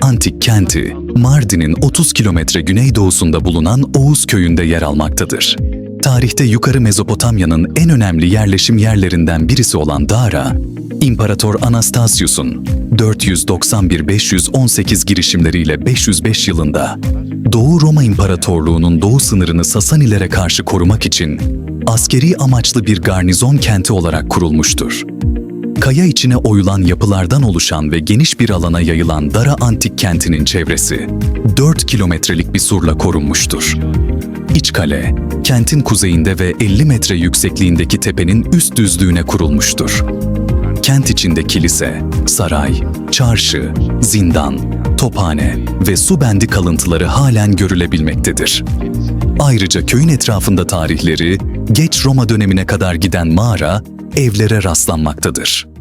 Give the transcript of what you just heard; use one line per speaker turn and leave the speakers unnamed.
antik kenti, Mardin'in 30 kilometre güneydoğusunda bulunan Oğuz köyünde yer almaktadır. Tarihte Yukarı Mezopotamya'nın en önemli yerleşim yerlerinden birisi olan Dara, İmparator Anastasius'un 491-518 girişimleriyle 505 yılında Doğu Roma İmparatorluğu'nun doğu sınırını Sasanilere karşı korumak için askeri amaçlı bir garnizon kenti olarak kurulmuştur. Kaya içine oyulan yapılardan oluşan ve geniş bir alana yayılan Dara Antik Kenti'nin çevresi 4 kilometrelik bir surla korunmuştur. İç kale, kentin kuzeyinde ve 50 metre yüksekliğindeki tepenin üst düzlüğüne kurulmuştur. Kent içinde kilise, saray, çarşı, zindan, tophane ve su bendi kalıntıları halen görülebilmektedir. Ayrıca köyün etrafında tarihleri, geç Roma dönemine kadar giden mağara, evlere rastlanmaktadır.